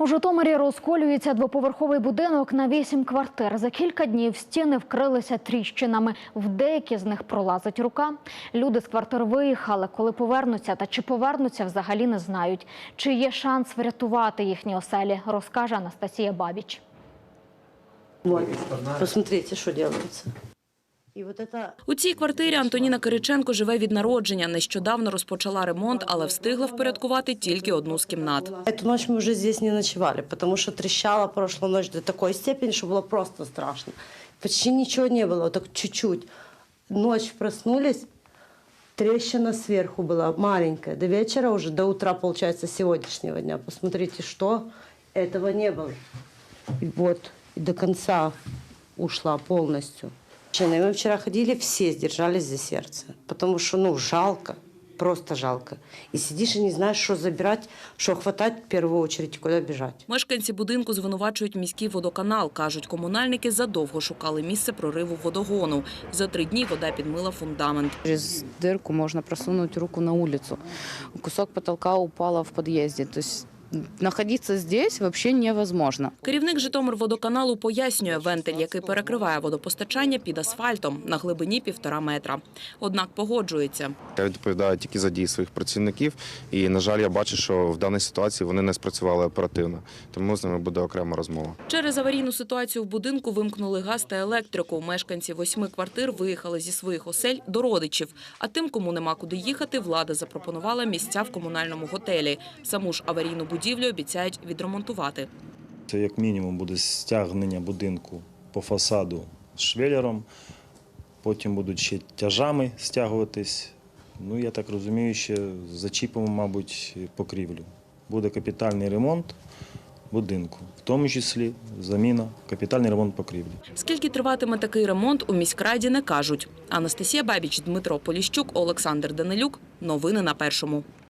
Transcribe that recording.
У Житомирі розколюється двоповерховий будинок на вісім квартир. За кілька днів стіни вкрилися тріщинами. В деякі з них пролазить рука. Люди з квартир виїхали. Коли повернуться та чи повернуться, взагалі не знають. Чи є шанс врятувати їхні оселі, розкаже Анастасія Бабіч. Вот, посмотрите, что делается И вот это У цій квартирі Антоніна Кириченко живе від народження. Нещодавно розпочала ремонт, але встигла впорядкувати тільки одну з кімнат. Эту ночь мы уже здесь не ночевали, потому что трещала прошлую ночь до такой степени, что было просто страшно. Почти ничего не было, вот так чуть-чуть. Ночь проснулись, трещина сверху была маленькая. До вечера уже, до утра, получается, сегодняшнего дня. Посмотрите, что этого не было. И вот, и до конца ушла полностью. Мы вчера ходили, все сдержались за сердце, потому что, ну, жалко, просто жалко. И сидишь и не знаешь, что забирать, что хватать в первую очередь, куда бежать. Мешканці будинку звинувачують міський водоканал. Кажуть, комунальники задовго шукали місце прориву водогону. За три дні вода підмила фундамент. Через дырку можно просунуть руку на улицу. Кусок потолка упала в подъезде. То есть находиться здесь вообще невозможно. Керівник Житомирводоканалу пояснює, вентиль, який перекриває водопостачання під асфальтом на глибині півтора метра. Однак погоджується. Я відповідаю тільки за дії своїх працівників, і на жаль, я бачу, що в даній ситуації вони не спрацювали оперативно. Тому з ними буде окрема розмова. Через аварійну ситуацію в будинку вимкнули газ та електрику. Мешканці восьми квартир виїхали зі своїх осель до родичів. А тим, кому нема куди їхати, влада запропонувала місця в комунальному готелі. Саму ж аварійну будівлю обіцяють відремонтувати. Це як мінімум буде стягнення будинку по фасаду з швелером, потім будуть ще тяжами стягуватись. Ну, я так розумію, ще зачіпимо, мабуть, покрівлю. Буде капітальний ремонт будинку, в тому числі заміна, капітальний ремонт покрівлі. Скільки триватиме такий ремонт, у міськраді не кажуть. Анастасія Бабіч, Дмитро Поліщук, Олександр Данилюк. Новини на першому.